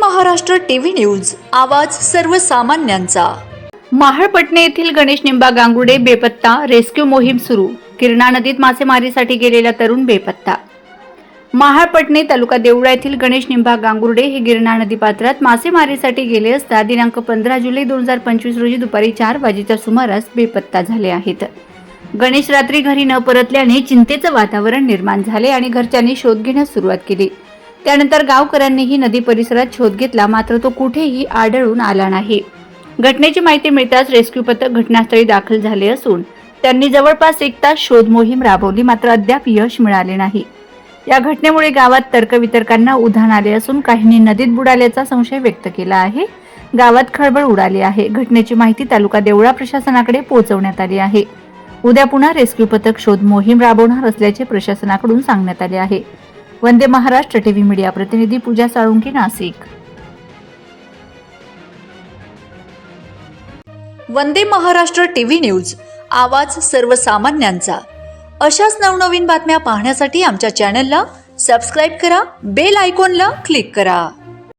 Maharashtra TV news आवाज सर्वसामान्यांचा. महाळपटणे येथील गणेश निंबा गांगुडे बेपत्ता रेस्क्यू मोहीम सुरू किरणा नदीत मासेमारीसाठी गेलेला तरुण बेपत्ता. महाळपटणे तालुका देवळा येथील गणेश निंबा गांगुर्डे हे गिरणा नदी पात्रात मासेमारीसाठी गेले असता दिनांक पंधरा जुलै दोन हजार पंचवीस रोजी दुपारी चार वाजेच्या सुमारास बेपत्ता झाले आहेत. गणेश रात्री घरी न परतल्याने चिंतेचं वातावरण निर्माण झाले आणि घरच्यांनी शोध घेण्यास सुरुवात केली. त्यानंतर गावकऱ्यांनीही नदी परिसरात शोध घेतला मात्र तो कुठेही आढळून आला नाही. घटनेची माहिती मिळताच रेस्क्यू पथक घटनास्थळी दाखल झाले असून त्यांनी जवळपास एक तास शोध मोहीम राबवली मात्र अद्याप यश मिळाले नाही. या घटनेमुळे गावात तर्कवितर्कांना उधाण आले असून काहींनी नदीत बुडाल्याचा संशय व्यक्त केला आहे. गावात खळबळ उडाली आहे. घटनेची माहिती तालुका देवळा प्रशासनाकडे पोहोचवण्यात आली आहे. उद्या पुन्हा रेस्क्यू पथक शोध मोहीम राबवणार असल्याचे प्रशासनाकडून सांगण्यात आले आहे. वंदे महाराष्ट्र टीव्ही मीडिया प्रतिनिधी पूजा साळुंकी नाशिक. वंदे महाराष्ट्र टीव्ही न्यूज आवाज सर्वसामान्यांचा. अशाच नवनवीन बातम्या पाहण्यासाठी आमच्या चॅनलला सबस्क्राईब करा बेल आयकॉनला क्लिक करा.